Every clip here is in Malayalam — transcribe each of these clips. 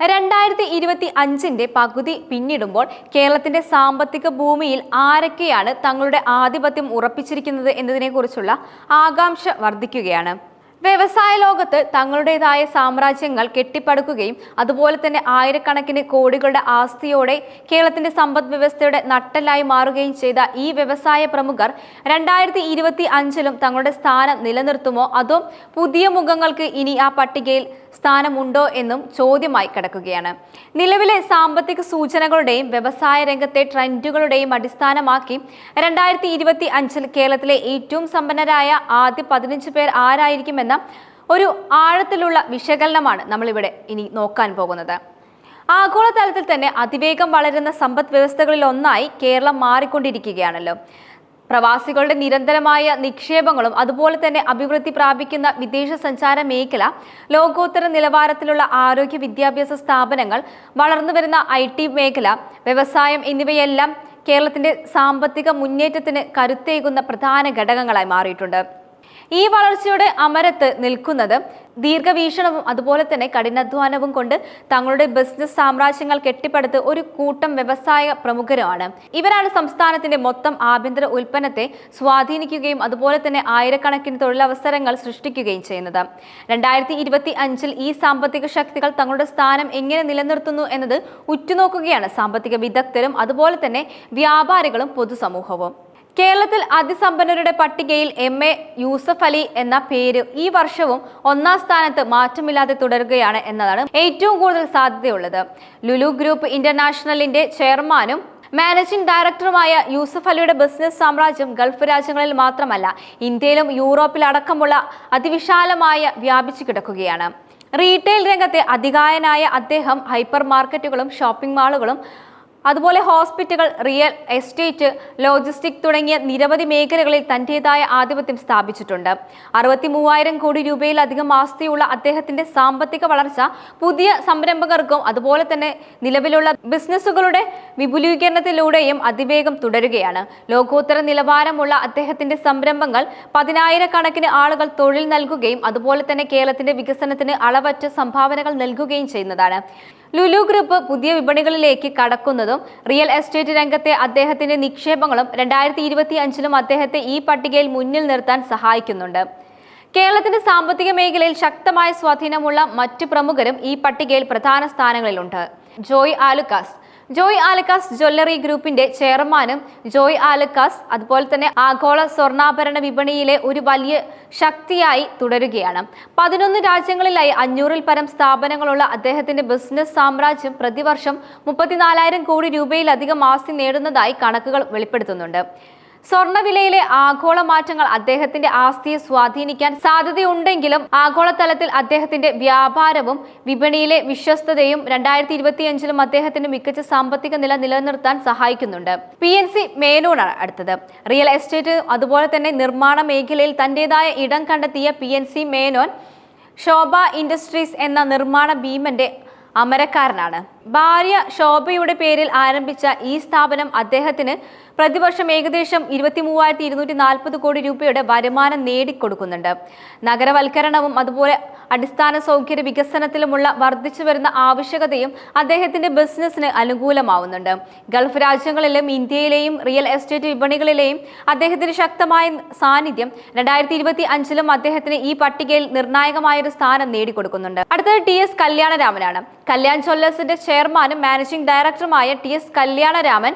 രണ്ടായിരത്തി ഇരുപത്തി അഞ്ചിന്റെ പകുതി പിന്നിടുമ്പോൾ കേരളത്തിന്റെ സാമ്പത്തിക ഭൂമിയിൽ ആരൊക്കെയാണ് തങ്ങളുടെ ആധിപത്യം ഉറപ്പിച്ചിരിക്കുന്നത് എന്നതിനെക്കുറിച്ചുള്ള ആകാംക്ഷ വർദ്ധിക്കുകയാണ്. വ്യവസായ ലോകത്ത് തങ്ങളുടേതായ സാമ്രാജ്യങ്ങൾ കെട്ടിപ്പടുക്കുകയും അതുപോലെ തന്നെ ആയിരക്കണക്കിന് കോടികളുടെ ആസ്തിയോടെ കേരളത്തിന്റെ സമ്പദ് വ്യവസ്ഥയുടെ നട്ടലായി മാറുകയും ചെയ്ത ഈ വ്യവസായ പ്രമുഖർ രണ്ടായിരത്തി ഇരുപത്തി അഞ്ചിലും തങ്ങളുടെ സ്ഥാനം നിലനിർത്തുമോ? അതോ പുതിയ മുഖങ്ങൾക്ക് ഇനി ആ പട്ടികയിൽ സ്ഥാനമുണ്ടോ എന്നും ചോദ്യമായി കിടക്കുകയാണ്. നിലവിലെ സാമ്പത്തിക സൂചനകളുടെയും വ്യവസായ രംഗത്തെ ട്രെൻഡുകളുടെയും അടിസ്ഥാനമാക്കി രണ്ടായിരത്തി ഇരുപത്തി അഞ്ചിൽ കേരളത്തിലെ ഏറ്റവും സമ്പന്നരായ ആദ്യ പതിനഞ്ച് പേർ ആരായിരിക്കുമെന്ന ഒരു ആഴത്തിലുള്ള വിശകലനമാണ് നമ്മളിവിടെ ഇനി നോക്കാൻ പോകുന്നത്. ആഗോളതലത്തിൽ തന്നെ അതിവേഗം വളരുന്ന സമ്പദ് വ്യവസ്ഥകളിൽ ഒന്നായി കേരളം മാറിക്കൊണ്ടിരിക്കുകയാണല്ലോ. പ്രവാസികളുടെ നിരന്തരമായ നിക്ഷേപങ്ങളും അതുപോലെ തന്നെ അഭിവൃദ്ധി പ്രാപിക്കുന്ന വിദേശ സഞ്ചാര മേഖല ലോകോത്തര നിലവാരത്തിലുള്ള ആരോഗ്യ വിദ്യാഭ്യാസ സ്ഥാപനങ്ങൾ വളർന്നു വരുന്ന ഐ ടി മേഖല വ്യവസായം എന്നിവയെല്ലാം കേരളത്തിന്റെ സാമ്പത്തിക മുന്നേറ്റത്തിന് കരുത്തേകുന്ന പ്രധാന ഘടകങ്ങളായി മാറിയിട്ടുണ്ട്. ഈ വളർച്ചയുടെ അമരത്ത് നിൽക്കുന്നത് ദീർഘവീക്ഷണവും അതുപോലെ തന്നെ കഠിനാധ്വാനവും കൊണ്ട് തങ്ങളുടെ ബിസിനസ് സാമ്രാജ്യങ്ങൾ കെട്ടിപ്പടുത്ത് ഒരു കൂട്ടം വ്യവസായ പ്രമുഖരുമാണ് ഇവരാണ് സംസ്ഥാനത്തിന്റെ മൊത്തം ആഭ്യന്തര ഉൽപ്പന്നത്തെ സ്വാധീനിക്കുകയും അതുപോലെ തന്നെ ആയിരക്കണക്കിന് തൊഴിലവസരങ്ങൾ സൃഷ്ടിക്കുകയും ചെയ്യുന്നത്. രണ്ടായിരത്തി ഇരുപത്തി അഞ്ചിൽ ഈ സാമ്പത്തിക ശക്തികൾ തങ്ങളുടെ സ്ഥാനം എങ്ങനെ നിലനിർത്തുന്നു എന്നത് ഉറ്റുനോക്കുകയാണ് സാമ്പത്തിക വിദഗ്ധരും അതുപോലെ തന്നെ വ്യാപാരികളും പൊതുസമൂഹവും. കേരളത്തിൽ അതിസമ്പന്നരുടെ പട്ടികയിൽ എം എ യൂസഫ് അലി എന്ന പേര് ഈ വർഷവും ഒന്നാം സ്ഥാനത്ത് മാറ്റമില്ലാതെ തുടരുകയാണ് എന്നതാണ് ഏറ്റവും കൂടുതൽ സാധ്യതയുള്ളത്. ലുലു ഗ്രൂപ്പ് ഇന്റർനാഷണലിന്റെ ചെയർമാനും മാനേജിംഗ് ഡയറക്ടറുമായ യൂസഫ് അലിയുടെ ബിസിനസ് സാമ്രാജ്യം ഗൾഫ് രാജ്യങ്ങളിൽ മാത്രമല്ല ഇന്ത്യയിലും യൂറോപ്പിലടക്കമുള്ള അതിവിശാലമായ വ്യാപിച്ചു കിടക്കുകയാണ്. റീറ്റെയിൽ രംഗത്തെ അധികായനായ അദ്ദേഹം ഹൈപ്പർ മാർക്കറ്റുകളും ഷോപ്പിംഗ് മാളുകളും അതുപോലെ ഹോസ്പിറ്റലുകൾ റിയൽ എസ്റ്റേറ്റ് ലോജിസ്റ്റിക് തുടങ്ങിയ നിരവധി മേഖലകളിൽ തന്റേതായ ആധിപത്യം സ്ഥാപിച്ചിട്ടുണ്ട്. അറുപത്തി മൂവായിരം കോടി രൂപയിലധികം ആസ്തിയുള്ള അദ്ദേഹത്തിന്റെ സാമ്പത്തിക വളർച്ച പുതിയ സംരംഭകർക്കും അതുപോലെ തന്നെ നിലവിലുള്ള ബിസിനസ്സുകളുടെ വിപുലീകരണത്തിലൂടെയും അതിവേഗം തുടരുകയാണ്. ലോകോത്തര നിലവാരമുള്ള അദ്ദേഹത്തിന്റെ സംരംഭങ്ങൾ പതിനായിരക്കണക്കിന് ആളുകൾ തൊഴിൽ നൽകുകയും അതുപോലെ തന്നെ കേരളത്തിന്റെ വികസനത്തിന് അളവറ്റ സംഭാവനകൾ നൽകുകയും ചെയ്യുന്നതാണ്. ലുലു ഗ്രൂപ്പ് പുതിയ വിപണികളിലേക്ക് കടക്കുന്നതും റിയൽ എസ്റ്റേറ്റ് രംഗത്തെ അദ്ദേഹത്തിന്റെ നിക്ഷേപങ്ങളും രണ്ടായിരത്തി ഇരുപത്തി അഞ്ചിലും അദ്ദേഹത്തെ ഈ പട്ടികയിൽ മുന്നിൽ നിർത്താൻ സഹായിക്കുന്നുണ്ട്. കേരളത്തിന്റെ സാമ്പത്തിക മേഖലയിൽ ശക്തമായ സ്വാധീനമുള്ള മറ്റു പ്രമുഖരും ഈ പട്ടികയിൽ പ്രധാന സ്ഥാനങ്ങളിലുണ്ട്. ജോയ് ആലുക്കാസ് ജോയ് ആലക്കാസ് ജ്വല്ലറി ഗ്രൂപ്പിന്റെ ചെയർമാനും ജോയ് ആലക്കാസ് അതുപോലെ തന്നെ ആഗോള സ്വർണാഭരണ വിപണിയിലെ ഒരു വലിയ ശക്തിയായി തുടരുകയാണ്. പതിനൊന്ന് രാജ്യങ്ങളിലായി അഞ്ഞൂറിൽ പരം സ്ഥാപനങ്ങളുള്ള അദ്ദേഹത്തിന്റെ ബിസിനസ് സാമ്രാജ്യം പ്രതിവർഷം മുപ്പത്തിനാലായിരം കോടി രൂപയിലധികം ആസ്തി നേടുന്നതായി കണക്കുകൾ വെളിപ്പെടുത്തുന്നുണ്ട്. സ്വർണവിലയിലെ ആഗോള മാറ്റങ്ങൾ അദ്ദേഹത്തിന്റെ ആസ്തിയെ സ്വാധീനിക്കാൻ സാധ്യതയുണ്ടെങ്കിലും ആഗോളതലത്തിൽ അദ്ദേഹത്തിന്റെ വ്യാപാരവും വിപണിയിലെ വിശ്വസ്തതയും രണ്ടായിരത്തി ഇരുപത്തിയഞ്ചിലും അദ്ദേഹത്തിന്റെ മികച്ച സാമ്പത്തിക നില നിലനിർത്താൻ സഹായിക്കുന്നുണ്ട്. പി എൻ സി മേനോനാണ് അടുത്തത്. റിയൽ എസ്റ്റേറ്റ് അതുപോലെ തന്നെ നിർമ്മാണ മേഖലയിൽ തന്റേതായ ഇടം കണ്ടെത്തിയ P N C Menon Sobha industries എന്ന നിർമ്മാണ ഭീമന്റെ അമരക്കാരനാണ്. ഭാര്യ ശോഭയുടെ പേരിൽ ആരംഭിച്ച ഈ സ്ഥാപനം അദ്ദേഹത്തിന് പ്രതിവർഷം ഏകദേശം ഇരുപത്തി മൂവായിരത്തി ഇരുന്നൂറ്റി നാൽപ്പത് കോടി രൂപയുടെ വരുമാനം നേടിക്കൊടുക്കുന്നുണ്ട്. നഗരവൽക്കരണവും അതുപോലെ അടിസ്ഥാന സൗകര്യ വികസനത്തിലുമുള്ള വർദ്ധിച്ചു വരുന്ന ആവശ്യകതയും അദ്ദേഹത്തിന്റെ ബിസിനസ്സിന് അനുകൂലമാവുന്നുണ്ട്. ഗൾഫ് രാജ്യങ്ങളിലും ഇന്ത്യയിലെയും റിയൽ എസ്റ്റേറ്റ് വിപണികളിലെയും അദ്ദേഹത്തിന്റെ ശക്തമായ സാന്നിധ്യം രണ്ടായിരത്തി ഇരുപത്തി അഞ്ചിലും അദ്ദേഹത്തിന് ഈ പട്ടികയിൽ നിർണായകമായ ഒരു സ്ഥാനം നേടിക്കൊടുക്കുന്നുണ്ട്. അടുത്തത് ടി എസ് കല്യാണരാമനാണ്. കല്യാൺ ജ്വല്ലേഴ്സിന്റെ ചെയർമാനും മാനേജിംഗ് ഡയറക്ടറുമായ T S Kalyanaraman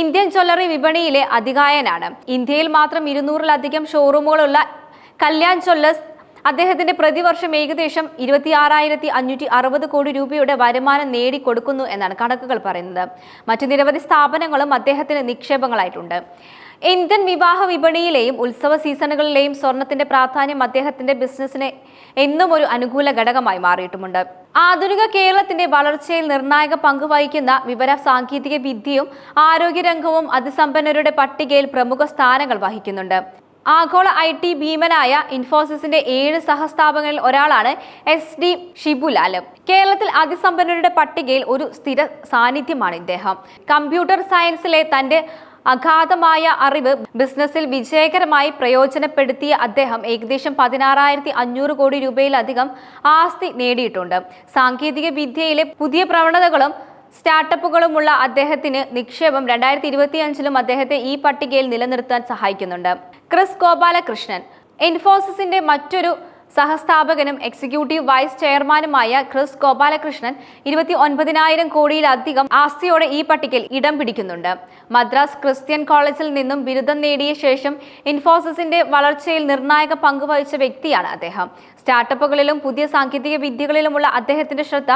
Indian jewellery വിപണിയിലെ അധികായനാണ്. ഇന്ത്യയിൽ മാത്രം ഇരുന്നൂറിലധികം ഷോറൂമുകളുള്ള കല്യാൺ ജ്വല്ലേഴ്സ് അദ്ദേഹത്തിന്റെ പ്രതിവർഷം ഏകദേശം ഇരുപത്തി ആറായിരത്തി അഞ്ഞൂറ്റി അറുപത് കോടി രൂപയുടെ വരുമാനം നേടിക്കൊടുക്കുന്നു എന്നാണ് കണക്കുകൾ പറയുന്നത്. മറ്റു നിരവധി സ്ഥാപനങ്ങളും അദ്ദേഹത്തിന് നിക്ഷേപങ്ങളായിട്ടുണ്ട്. ഇന്ത്യൻ വിവാഹ വിപണിയിലെയും ഉത്സവ സീസണുകളിലെയും സ്വർണത്തിന്റെ പ്രാധാന്യം അദ്ദേഹത്തിന്റെ ബിസിനസ്സിനെ എന്നും ഒരു അനുകൂല ഘടകമായി മാറിയിട്ടുമുണ്ട്. ആധുനിക കേരളത്തിന്റെ വളർച്ചയിൽ നിർണായക പങ്ക് വഹിക്കുന്ന വിവര സാങ്കേതിക വിദ്യയും ആരോഗ്യരംഗവും അതിസമ്പന്നരുടെ പട്ടികയിൽ പ്രമുഖ സ്ഥാനങ്ങൾ വഹിക്കുന്നുണ്ട്. ആഗോള ഐ ടി ഭീമനായ ഇൻഫോസിസിന്റെ ഏഴ് സഹസ്ഥാപകരിൽ ഒരാളാണ് എസ് ഡി ഷിബുലാൽ കേരളത്തിൽ അതിസമ്പന്നരുടെ പട്ടികയിൽ ഒരു സ്ഥിര സാന്നിധ്യമാണ് ഇദ്ദേഹം. കമ്പ്യൂട്ടർ സയൻസിലെ തന്റെ അഗാധമായ അറിവ് ബിസിനസ്സിൽ വിജയകരമായി പ്രയോജനപ്പെടുത്തിയ അദ്ദേഹം ഏകദേശം പതിനാറായിരത്തി അഞ്ഞൂറ് കോടി രൂപയിലധികം ആസ്തി നേടിയിട്ടുണ്ട്. സാങ്കേതിക വിദ്യയിലെ പുതിയ പ്രവണതകളും സ്റ്റാർട്ടപ്പുകളുമുള്ള അദ്ദേഹത്തിന് നിക്ഷേപം രണ്ടായിരത്തി ഇരുപത്തിയഞ്ചിലും അദ്ദേഹത്തെ ഈ പട്ടികയിൽ നിലനിർത്താൻ സഹായിക്കുന്നുണ്ട്. ക്രിസ് ഗോപാലകൃഷ്ണൻ ഇൻഫോസിസിന്റെ മറ്റൊരു സഹസ്ഥാപകനും എക്സിക്യൂട്ടീവ് വൈസ് ചെയർമാനുമായ ക്രിസ് ഗോപാലകൃഷ്ണൻ ഇരുപത്തി ഒൻപതിനായിരം കോടിയിലധികം ആസ്തിയോടെ ഈ പട്ടികയിൽ ഇടം പിടിക്കുന്നുണ്ട്. മദ്രാസ് ക്രിസ്ത്യൻ കോളേജിൽ നിന്നും ബിരുദം നേടിയ ശേഷം ഇൻഫോസിസിന്റെ വളർച്ചയിൽ നിർണായക പങ്കുവഹിച്ച വ്യക്തിയാണ് അദ്ദേഹം. സ്റ്റാർട്ടപ്പുകളിലും പുതിയ സാങ്കേതിക വിദ്യകളിലുമുള്ള അദ്ദേഹത്തിന്റെ ശ്രദ്ധ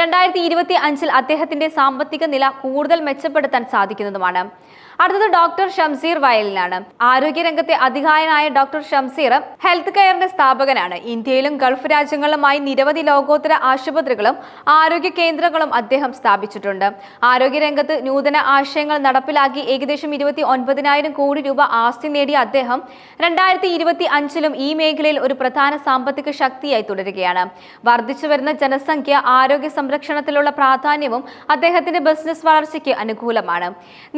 രണ്ടായിരത്തി ഇരുപത്തി അഞ്ചിൽ അദ്ദേഹത്തിന്റെ സാമ്പത്തിക നില കൂടുതൽ മെച്ചപ്പെടുത്താൻ സാധിക്കുന്നതുമാണ്. അടുത്തത് ഡോക്ടർ ഷംസീർ വയലിനാണ്. ആരോഗ്യരംഗത്തെ അധികായനായ ഡോക്ടർ ഷംസീർ ഹെൽത്ത് കെയറിന്റെ സ്ഥാപകനാണ്. ഇന്ത്യയിലും ഗൾഫ് രാജ്യങ്ങളിലുമായി നിരവധി ലോകോത്തര ആശുപത്രികളും ആരോഗ്യ കേന്ദ്രങ്ങളും അദ്ദേഹം സ്ഥാപിച്ചിട്ടുണ്ട്. ആരോഗ്യരംഗത്ത് നൂതന ആശയങ്ങൾ നടപ്പിലാക്കി ഏകദേശം ഇരുപത്തി ഒൻപതിനായിരം കോടി രൂപ ആസ്തി നേടിയ അദ്ദേഹം രണ്ടായിരത്തി ഇരുപത്തി അഞ്ചിലും ഈ മേഖലയിൽ ഒരു പ്രധാന സാമ്പത്തിക ശക്തിയായി തുടരുകയാണ്. വർദ്ധിച്ചു വരുന്ന ജനസംഖ്യ ആരോഗ്യ സംരക്ഷണത്തിലുള്ള പ്രാധാന്യവും അദ്ദേഹത്തിന്റെ ബിസിനസ് വളർച്ചയ്ക്ക് അനുകൂലമാണ്.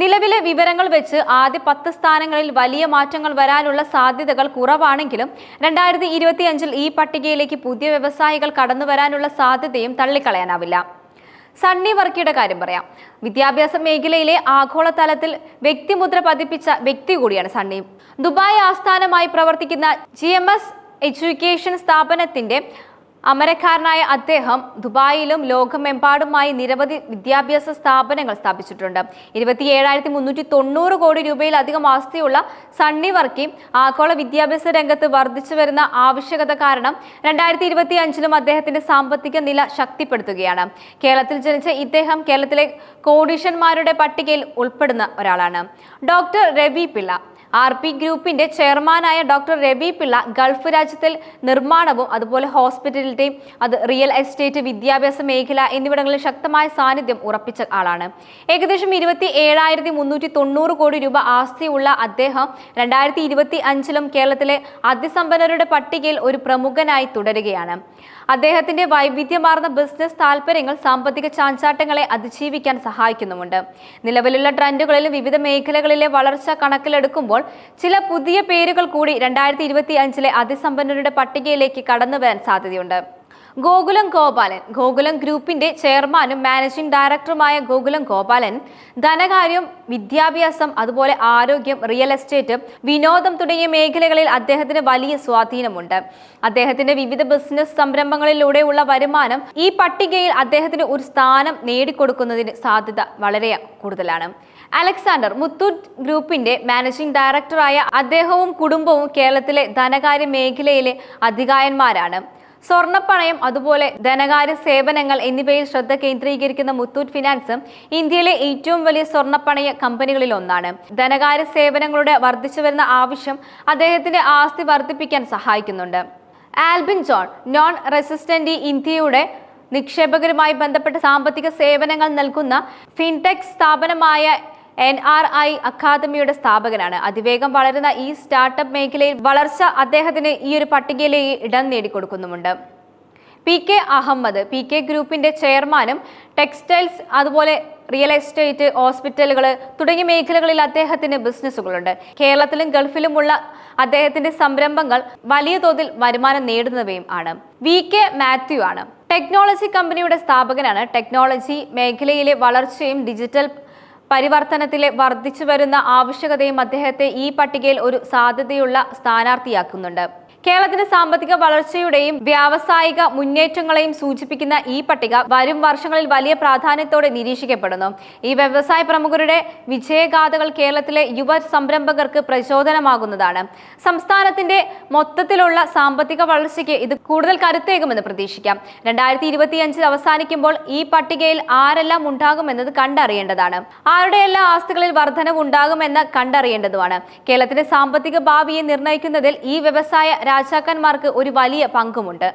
നിലവിലെ വിവരങ്ങൾ വെച്ച് ആദ്യ പത്ത് സ്ഥാനങ്ങളിൽ വലിയ മാറ്റങ്ങൾ വരാനുള്ള സാധ്യതകൾ കുറവാണെങ്കിലും രണ്ടായിരത്തി ഇരുപത്തിയഞ്ചിൽ ഈ പട്ടികയിലേക്ക് പുതിയ വ്യവസായികൾ കടന്നു വരാനുള്ള സാധ്യതയും തള്ളിക്കളയാനാവില്ല. സണ്ണി വർക്കിയുടെ കാര്യം പറയാം. വിദ്യാഭ്യാസ മേഖലയിലെ ആഗോളതലത്തിൽ വ്യക്തിമുദ്ര പതിപ്പിച്ച വ്യക്തി കൂടിയാണ് സണ്ണി. ദുബായ് ആസ്ഥാനമായി പ്രവർത്തിക്കുന്ന ജി എം എസ് എഡ്യൂക്കേഷൻ സ്ഥാപനത്തിന്റെ അമരക്കാരനായ അദ്ദേഹം ദുബായിലും ലോകമെമ്പാടുമായി നിരവധി വിദ്യാഭ്യാസ സ്ഥാപനങ്ങൾ സ്ഥാപിച്ചിട്ടുണ്ട്. ഇരുപത്തി ഏഴായിരത്തി മുന്നൂറ്റി തൊണ്ണൂറ് കോടി രൂപയിലധികം ആസ്തിയുള്ള സണ്ണി വർക്കി ആഗോള വിദ്യാഭ്യാസ രംഗത്ത് വർദ്ധിച്ചു വരുന്ന ആവശ്യകത കാരണം രണ്ടായിരത്തി ഇരുപത്തി അഞ്ചിലും അദ്ദേഹത്തിന്റെ സാമ്പത്തിക നില ശക്തിപ്പെടുത്തുകയാണ്. കേരളത്തിൽ ജനിച്ച ഇദ്ദേഹം കേരളത്തിലെ കോടീശന്മാരുടെ പട്ടികയിൽ ഉൾപ്പെടുന്ന ഒരാളാണ്. Doctor Ravi Pillai R P ഗ്രൂപ്പിന്റെ ചെയർമാനായ ഡോക്ടർ രവി പിള്ള ഗൾഫ് രാജ്യത്തിൽ നിർമ്മാണവും അതുപോലെ ഹോസ്പിറ്റാലിറ്റി അത് റിയൽ എസ്റ്റേറ്റ് വിദ്യാഭ്യാസ മേഖല എന്നിവിടങ്ങളിൽ ശക്തമായ സാന്നിധ്യം ഉറപ്പിച്ച ആളാണ്. ഏകദേശം ഇരുപത്തി ഏഴായിരത്തി മുന്നൂറ്റി തൊണ്ണൂറ് കോടി രൂപ ആസ്തിയുള്ള അദ്ദേഹം രണ്ടായിരത്തി ഇരുപത്തി അഞ്ചിലും കേരളത്തിലെ അതിസമ്പന്നരുടെ പട്ടികയിൽ ഒരു പ്രമുഖനായി തുടരുകയാണ്. അദ്ദേഹത്തിന്റെ വൈവിധ്യമാർന്ന ബിസിനസ് താല്പര്യങ്ങൾ സാമ്പത്തിക ചാഞ്ചാട്ടങ്ങളെ അതിജീവിക്കാൻ സഹായിക്കുന്നുമുണ്ട്. നിലവിലുള്ള ട്രെൻഡുകളിലും വിവിധ മേഖലകളിലെ വളർച്ച കണക്കിലെടുക്കുമ്പോൾ ചില പുതിയ പേരുകൾ കൂടി രണ്ടായിരത്തി ഇരുപത്തി അഞ്ചിലെ അതിസമ്പന്നരുടെ പട്ടികയിലേക്ക് കടന്നു വരാൻ സാധ്യതയുണ്ട്. ഗോകുലം ഗോപാലൻ ഗോകുലം ഗ്രൂപ്പിന്റെ ചെയർമാനും മാനേജിംഗ് ഡയറക്ടറുമായ ഗോകുലം ഗോപാലൻ ധനകാര്യം വിദ്യാഭ്യാസം അതുപോലെ ആരോഗ്യം റിയൽ എസ്റ്റേറ്റ് വിനോദം തുടങ്ങിയ മേഖലകളിൽ അദ്ദേഹത്തിന് വലിയ സ്വാധീനമുണ്ട്. അദ്ദേഹത്തിന്റെ വിവിധ ബിസിനസ് സംരംഭങ്ങളിലൂടെയുള്ള വരുമാനം ഈ പട്ടികയിൽ അദ്ദേഹത്തിന് ഒരു സ്ഥാനം നേടിക്കൊടുക്കുന്നതിന് സാധ്യത വളരെ കൂടുതലാണ്. അലക്സാണ്ടർ മുത്തൂറ്റ് ഗ്രൂപ്പിന്റെ മാനേജിംഗ് ഡയറക്ടറായ അദ്ദേഹവും കുടുംബവും കേരളത്തിലെ ധനകാര്യ മേഖലയിലെ അധികായന്മാരാണ്. സ്വർണപ്പണയം അതുപോലെ ധനകാര്യ സേവനങ്ങൾ എന്നിവയിൽ ശ്രദ്ധ കേന്ദ്രീകരിക്കുന്ന മുത്തൂറ്റ് ഫിനാൻസും ഇന്ത്യയിലെ ഏറ്റവും വലിയ സ്വർണപ്പണയ കമ്പനികളിൽ ഒന്നാണ് ധനകാര്യ സേവനങ്ങളുടെ വർദ്ധിച്ചു വരുന്ന ആവശ്യം അദ്ദേഹത്തിന്റെ ആസ്തി വർദ്ധിപ്പിക്കാൻ സഹായിക്കുന്നുണ്ട്. ആൽബിൻ ജോൺ നോൺ റെസിസ്റ്റന്റ് ഇന്ത്യയുടെ നിക്ഷേപകരുമായി ബന്ധപ്പെട്ട സാമ്പത്തിക സേവനങ്ങൾ നൽകുന്ന ഫിൻടെക് സ്ഥാപനമായ എൻ ആർ ഐ അക്കാദമിയുടെ സ്ഥാപകനാണ്. അതിവേഗം വളരുന്ന ഈ സ്റ്റാർട്ടപ്പ് മേഖലയിൽ വളർച്ച അദ്ദേഹത്തിന് ഈ ഒരു പട്ടികയിലേക്ക് ഇടം നേടിക്കൊടുക്കുന്നുമുണ്ട്. P K Ahmed P K ഗ്രൂപ്പിന്റെ ചെയർമാനും ടെക്സ്റ്റൈൽസ് അതുപോലെ റിയൽ എസ്റ്റേറ്റ് ഹോസ്പിറ്റലുകൾ തുടങ്ങിയ മേഖലകളിൽ അദ്ദേഹത്തിന് ബിസിനസ്സുകളുണ്ട്. കേരളത്തിലും ഗൾഫിലുമുള്ള അദ്ദേഹത്തിന്റെ സംരംഭങ്ങൾ വലിയ തോതിൽ വരുമാനം നേടുന്നവയും ആണ്. വി കെ മാത്യു ആണ്. ടെക്നോളജി കമ്പനിയുടെ സ്ഥാപകനാണ്. ടെക്നോളജി മേഖലയിലെ വളർച്ചയും ഡിജിറ്റൽ പരിവർത്തനത്തിലെ വർദ്ധിച്ചു വരുന്ന ആവശ്യകതയും അദ്ദേഹത്തെ ഈ പട്ടികയിൽ ഒരു സാധ്യതയുള്ള സ്ഥാനാർത്ഥിയാക്കുന്നുണ്ട്. കേരളത്തിന്റെ സാമ്പത്തിക വളർച്ചയുടെയും വ്യാവസായിക മുന്നേറ്റങ്ങളെയും സൂചിപ്പിക്കുന്ന ഈ പട്ടിക വരും വർഷങ്ങളിൽ വലിയ പ്രാധാന്യത്തോടെ നിരീക്ഷിക്കപ്പെടുന്നു. ഈ വ്യവസായ പ്രമുഖരുടെ വിജയഗാഥകൾ കേരളത്തിലെ യുവ സംരംഭകർക്ക് പ്രചോദനമാകുന്നതാണ്. സംസ്ഥാനത്തിന്റെ മൊത്തത്തിലുള്ള സാമ്പത്തിക വളർച്ചയ്ക്ക് ഇത് കൂടുതൽ കരുത്തേകുമെന്ന് പ്രതീക്ഷിക്കാം. രണ്ടായിരത്തി ഇരുപത്തിയഞ്ചിൽ അവസാനിക്കുമ്പോൾ ഈ പട്ടികയിൽ ആരെല്ലാം ഉണ്ടാകുമെന്നത് കണ്ടറിയേണ്ടതാണ്. ആരുടെ എല്ലാ ആസ്തികളിൽ വർധനവ് ഉണ്ടാകുമെന്ന് കണ്ടറിയേണ്ടതുമാണ്. കേരളത്തിന്റെ സാമ്പത്തിക ഭാവിയെ നിർണയിക്കുന്നതിൽ ഈ വ്യവസായ രാജാക്കന്മാർക്ക് ഒരു വലിയ പങ്കുമുണ്ട്.